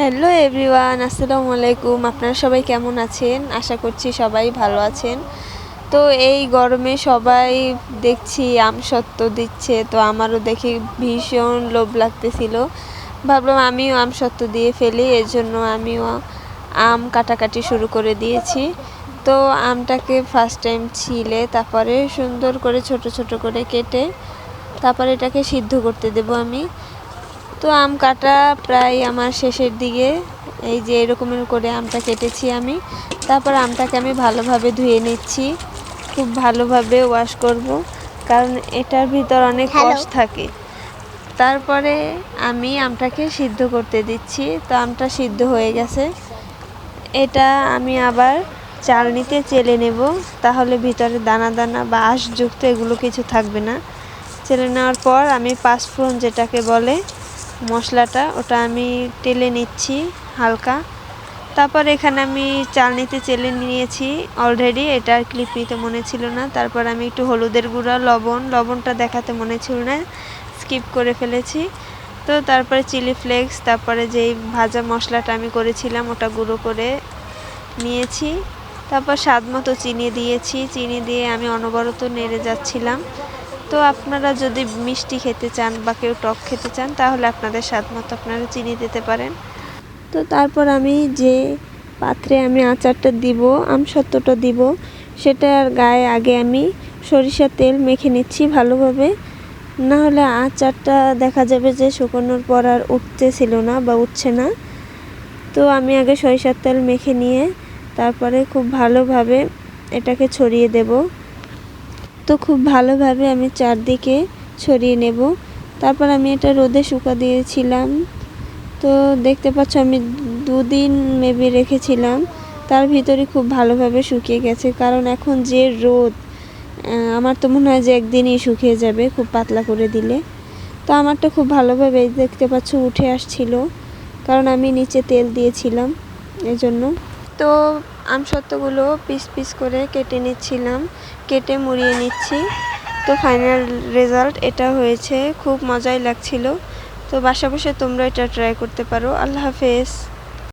Hello everyone আসসালামু আলাইকুম। আপনারা সবাই কেমন আছেন? আশা করছি সবাই ভালো আছেন। তো এই গরমে সবাই দেখছি আম সত্ত্ব দিচ্ছে, তো আমারও দেখে ভীষণ লোভ লাগতেছিল। ভাবলাম আমিও আম সত্ত্ব দিয়ে ফেলি এর জন্য আমিও আম কাটাকাটি শুরু করে দিয়েছি। তো আমটাকে ফার্স্ট টাইম ছিলে, তারপরে সুন্দর করে ছোট ছোট করে কেটে, তারপরে এটাকে সিদ্ধ করতে দেব আমি। তো আম কাটা প্রায় আমার শেষের দিকে। এই যে এরকমের করে আমটা কেটেছি আমি। তারপর আমটাকে আমি ভালোভাবে ধুয়ে নিচ্ছি। খুব ভালোভাবে ওয়াশ করব কারণ এটার ভিতর অনেক. কষ থাকে। তারপরে আমি আমটাকে সিদ্ধ করতে দিচ্ছি। তো আমটা সিদ্ধ হয়ে গেছে। এটা আমি আবার চালনিতে চেলে নেব তাহলে ভিতরে দানা দানা বা আঁশযুক্ত এগুলো কিছু থাকবে না। চেলে নেওয়ার পর আমি পাঁচফোড়ন যেটাকে বলে মশলাটা, ওটা আমি টেলে নিচ্ছি হালকা। তারপর এখানে আমি চালনিতে চেলে নিয়েছি অলরেডি এটা আর ক্লিপ নিতে মনে ছিল না। তারপর আমি একটু হলুদের গুঁড়া, লবণ, লবণটা দেখাতে মনে ছিল না স্কিপ করে ফেলেছি। তো তারপরে চিলি ফ্লেক্স তারপরে যেই ভাজা মশলাটা আমি করেছিলাম, ওটা গুঁড়ো করে নিয়েছি। তারপর স্বাদ মতো চিনি দিয়েছি, চিনি দিয়ে আমি অনবরত নেড়ে যাচ্ছিলাম। তো আপনারা যদি মিষ্টি খেতে চান বা কেউ টক খেতে চান, তাহলে আপনাদের স্বাদ মতো আপনারা চিনি দিতে পারেন। তো তারপর আমি যে পাত্রে আমি আচারটা দিব আমসত্ত্বটা দিব, সেটার গায়ে আগে আমি সরিষার তেল মেখে নিচ্ছি ভালোভাবে। না হলে আচারটা দেখা যাবে যে শুকনোর পর আর উঠতেছিল না বা উঠছে না। তো আমি আগে সরিষার তেল মেখে নিয়ে তারপরে খুব ভালোভাবে এটাকে ছড়িয়ে দেব। তো খুব ভালোভাবে আমি চারদিকে ছড়িয়ে নেব। তারপর আমি এটা রোদে শুকা দিয়েছিলাম। তো দেখতে পাচ্ছ আমি দুদিন মেবি রেখেছিলাম। তার ভিতরে খুব ভালোভাবে শুকিয়ে গেছে। কারণ এখন যে রোদ আমার তো মনে হয় যে একদিনই শুকিয়ে যাবে খুব পাতলা করে দিলে। তো আমারটা খুব ভালোভাবে দেখতে পাচ্ছ উঠে আসছিল। কারণ আমি নিচে তেল দিয়েছিলাম এজন্য। তো আমসত্ত্বগুলো পিস পিস করে কেটে নিচ্ছিলাম, কেটে মুড়িয়ে নিচ্ছি। তো ফাইনাল রেজাল্ট এটা হয়েছে, খুব মজাই লাগছিল। তো বাসা বসে তোমরা এটা ট্রাই করতে পারো। আল্লাহ হাফেজ।